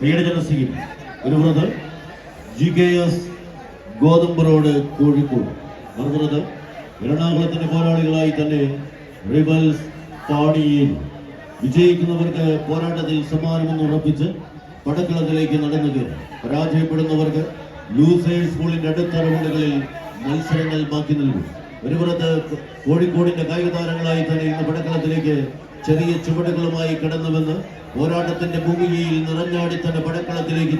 പേടജനസിയിൽ ഒരു brother G K S ഗോതമ്പ് road Kozhikode. മറുപുറത്ത് എറണാകുളത്തിന്റെ പോരാളികളായി തന്നെ റിബൽസ് പാണിയിൽ വിജയിക്കുന്നവർക്ക് പോരാട്ടത്തിൽ സമ്മാനമെന്ന് ഉറപ്പിച്ച് പടക്കളത്തിലേക്ക് നടന്നു കയറി. പരാജയപ്പെടുന്നവർക്ക് ലൂസേഴ്സ് സ്കൂളിന്റെ അടുത്ത റൗണ്ടുകളിൽ മത്സരങ്ങൾ ബാക്കി നൽകും ഒരു പുറത്ത് കോഴിക്കോടിന്റെ കായിക താരങ്ങളായി തന്നെ ഇന്ന് പടക്കളത്തിലേക്ക് ചെറിയ ചുവടുകളുമായി കടന്നുവെന്ന് പോരാട്ടത്തിന്റെ ഭൂമികയിൽ നിറഞ്ഞാടി തന്റെ പടക്കളത്തിലേക്ക്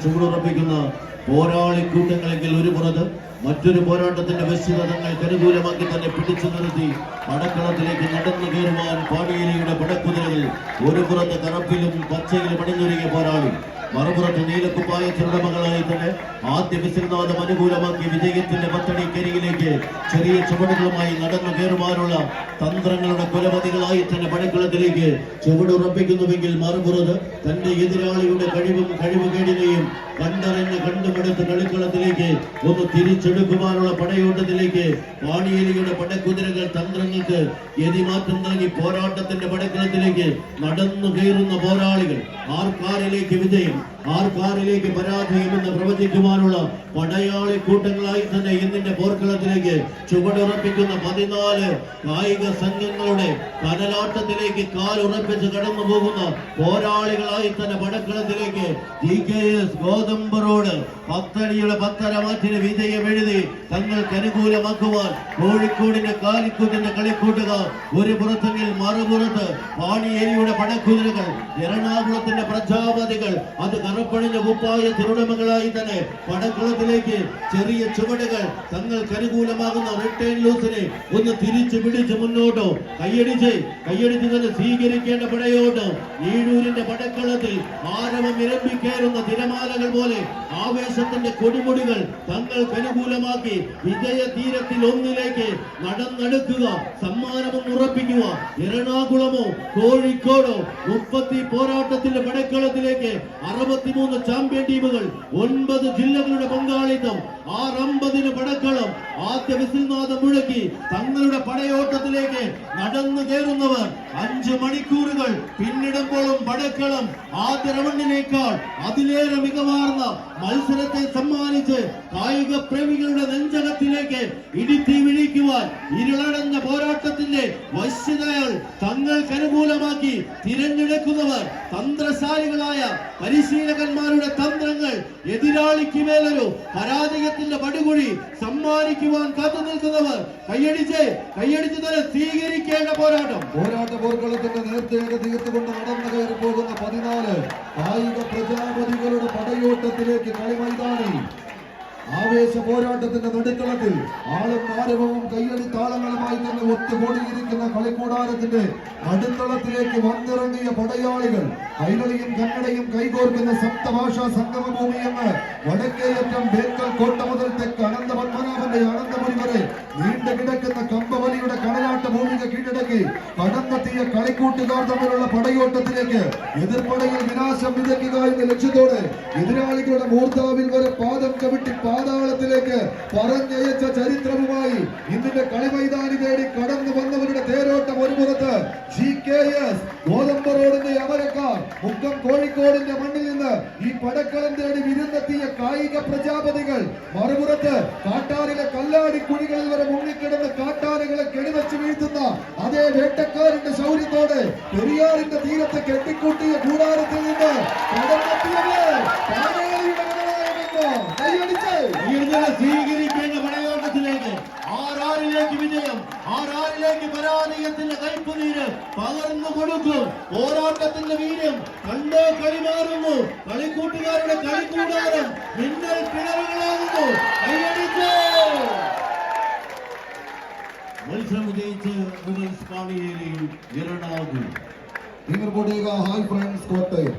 പോരാളി കൂട്ടങ്ങളെങ്കിൽ ഒരു പുറത്ത് മറ്റൊരു പോരാട്ടത്തിന്റെ വശ്യത തങ്ങൾക്ക് അനുകൂലമാക്കി തന്നെ പിടിച്ചു നിർത്തി പടക്കളത്തിലേക്ക് നടന്നു കയറുവാൻ പാടിയേരിയുടെ പടക്കുതിരകൾ ഒരു പുറത്ത് കറപ്പിലും പച്ചയിലും അണിഞ്ഞൊരുങ്ങിയ പോരാളി. മറുപുറത്ത് നീലക്കുപ്പായ മകളായി തന്നെ ആദ്യ വിസിൽനാഥം അനുകൂലമാക്കി വിജയത്തിന്റെ പത്തടി കരിയിലേക്ക് ചെറിയ ചുവടുകളുമായി നടന്നു കയറുവാനുള്ള തന്ത്രങ്ങളുടെ കുലപതികളായി തന്നെ പടക്കളത്തിലേക്ക് ചുവടുറപ്പിക്കുന്നുവെങ്കിൽ മറുപുറത്ത് തന്റെ എതിരാളിയുടെ കഴിവും കഴിവുകേടിനെയും കണ്ടറിഞ്ഞ് കണ്ടുമെടുത്ത് കളിക്കളത്തിലേക്ക് ഒന്ന് തിരിച്ചെടുക്കുവാനുള്ള പടയോട്ടത്തിലേക്ക് പാണിയേലിയുടെ പടക്കുതിരകൾ തന്ത്രങ്ങൾക്ക് എതിമാറ്റം നൽകി പോരാട്ടത്തിന്റെ പടക്കളത്തിലേക്ക് നടന്നു കയറുന്ന പോരാളികൾ. ஆர் காரிலேக்கு விஜயம் പരാജയം എന്ന് പ്രവചിക്കുവാനുള്ള പടയാളി കൂട്ടങ്ങളായി തന്നെ ഇന്നിന്റെ പോർക്കളത്തിലേക്ക് ചുവടുറപ്പിക്കുന്ന പതിനാല് കായിക സംഘങ്ങളുടെ കടലാട്ടത്തിലേക്ക് കാലുറപ്പിച്ച് കടന്നു പോകുന്ന പോരാളികളായി തന്നെ പടക്കളത്തിലേക്ക് ജി കെ എസ് ഗോതമ്പ് റോഡ് പത്തടിയുടെ പത്തര മാറ്റിന് വിജയം എഴുതി തങ്ങൾക്ക് അനുകൂലമാക്കുവാൻ കോഴിക്കോടിന്റെ കാലിക്കൂട്ടിന്റെ കളിക്കൂട്ടുക ഒരു പുറത്തെങ്കിൽ മറുപുറത്ത് പാണിയേരിയുടെ പടക്കുതിരകൾ എറണാകുളത്തിന്റെ പ്രജാപതികൾ അത് കറപ്പണിഞ്ഞ കുപ്പായ തിരുടമകളായി തന്നെ പടക്കുളത്തിലേക്ക് ചെറിയ ചുവടുകൾ തങ്ങൾക്ക് അനുകൂലമാകുന്ന റിട്ടേൺ ലൂസിനെ ഒന്ന് തിരിച്ചു പിടിച്ച് മുന്നോട്ടോ. കൈയടിച്ച് കൈയടിച്ച് തന്നെ സ്വീകരിക്കേണ്ട പടയോട്ടോ. ഈഴൂരിന്റെ പടക്കളത്തിൽ ആരവം ഇരമ്പിക്കയറുന്ന തിരമാലകൾ പോലെ ആവേശത്തിന്റെ കൊടിമുടികൾ തങ്ങൾക്ക് അനുകൂലമാക്കി വിജയ തീരത്തിൽ ഒന്നിലേക്ക് നടന്നെടുക്കുക സമ്മാനവും ഉറപ്പിക്കുക. എറണാകുളമോ കോഴിക്കോടോ മുപ്പത്തി പോരാട്ടത്തിന്റെ പടക്കളത്തിലേക്ക് അറുപത്തിമൂന്ന് ചാമ്പ്യൻ ടീമുകൾ ഒൻപത് ജില്ലകളുടെ പങ്കാളിത്തം ആറമ്പതിന് പടക്കളം ആദ്യ വിസിൽനാഥം മുഴക്കി തങ്ങളുടെ പടയോട്ടത്തിലേക്ക് നടന്നു കയറുന്നവർ. അഞ്ച് മണിക്കൂറുകൾ പിന്നിടുമ്പോഴും പടക്കളം ആദ്യ റൗണ്ടിനേക്കാൾ അതിലേറെ മികവാർന്ന മത്സരത്തെ സമ്മാനിച്ച് കായിക പ്രേമികളുടെ നെഞ്ചകത്തിലേക്ക് ഇടുത്തി വിളിക്കുവാൻ ഇരുളടഞ്ഞ പോരാട്ടത്തിന്റെ വശ്യതകൾ തങ്ങൾക്ക് അനുകൂലമാക്കി തിരഞ്ഞെടുക്കുന്നവർ തന്ത്രശാലികളായ പരിശീലകന്മാരുടെ തന്ത്രങ്ങൾ എതിരാളിക്ക് മേലൊരു പരാജയത്തിന്റെ പടുകുഴി സമ്മാനിക്കുവാൻ കാത്തു നിൽക്കുന്നവർ കൈയടിച്ച് കൈയടിച്ച് തന്നെ സ്വീകരിക്കേണ്ട പോരാട്ടം. പോരാട്ട പോർക്കളത്തിന്റെ നേർച്ചയുടെ തീർത്തുകൊണ്ട് നടന്നു കയറി പോകുന്ന പതിനാല് കായിക പ്രജാപതികളുടെ പടയോട്ടത്തിലേക്ക് കളിമൈതാനി. ആവേശ പോരാട്ടത്തിന്റെ നടുക്കളത്തിൽ ആളും ആരവവും കയ്യടി താളങ്ങളുമായി തന്നെ ഒത്തുകൂടിയിരിക്കുന്ന കളിക്കൂടാരത്തിന്റെ നടുത്തളത്തിലേക്ക് വന്നിറങ്ങിയ പടയാളികൾ കൈകളിയും കന്നടയും കൈകോർക്കുന്ന സപ്തഭാഷാ സംഗമഭൂമി വടക്കേയറ്റം ബേക്കൽ കോട്ട മുതൽ തെക്ക് അനന്ത കളിക്കൂട്ടുകാർ തമ്മിലുള്ള പടയോട്ടത്തിലേക്ക് എതിർപടയിൽ വിനാശം വിതയ്ക്കുക എന്ന ലക്ഷ്യത്തോടെ എതിരാളികളുടെ മൂർത്താവിൽ വരെ പാദം കവിട്ടി പാതാളത്തിലേക്ക് പറഞ്ഞയച്ച ചരിത്രവുമായി ഈ പടക്കളം തേടി വിരുന്നെത്തിയ കായിക പ്രജാപതികൾ മറുപുറത്ത് കാട്ടാറിലെ കല്ലാടി കുഴികളിൽ വരെ മുങ്ങിക്കിടന്ന് കാട്ടാനകളെ കെടുവച്ച് വീഴ്ത്തുന്ന അതേ വേട്ടക്കാരന്റെ ശൗര്യത്തോടെ പെരിയാറിന്റെ തീരത്ത് കെട്ടിക്കൂട്ടിയ കൂടാരത്തിൽ നിന്ന് കടന്നെത്തിയത് പാനേളിയുടെ മകനായ മുമ്പ്. കൈയടിച്ച് ഇങ്ങനെ സ്വീകരിക്കേണ്ട പടയോട്ടത്തിലേക്ക് ആറാറിലേക്ക് വിജയം ആറാറിലേക്ക് പരാജയത്തിന്റെ കൈപ്പുനീര് പകർന്നു കൊടുക്കും. പോരാട്ടത്തിന്റെ വീര്യം കണ്ടോ കളിമാറുന്നു കളിക്കൂട്ടുകാരുടെ കളിക്കൂടാരം മിന്നൽ കിണറുകളാകുന്നു മത്സരം വിജയിച്ച് മുതൽ സ്പാണിയേരി ഇരണാകും നിങ്ങൾ ഹായ് ഫ്രണ്ട്സ് കോട്ടയം.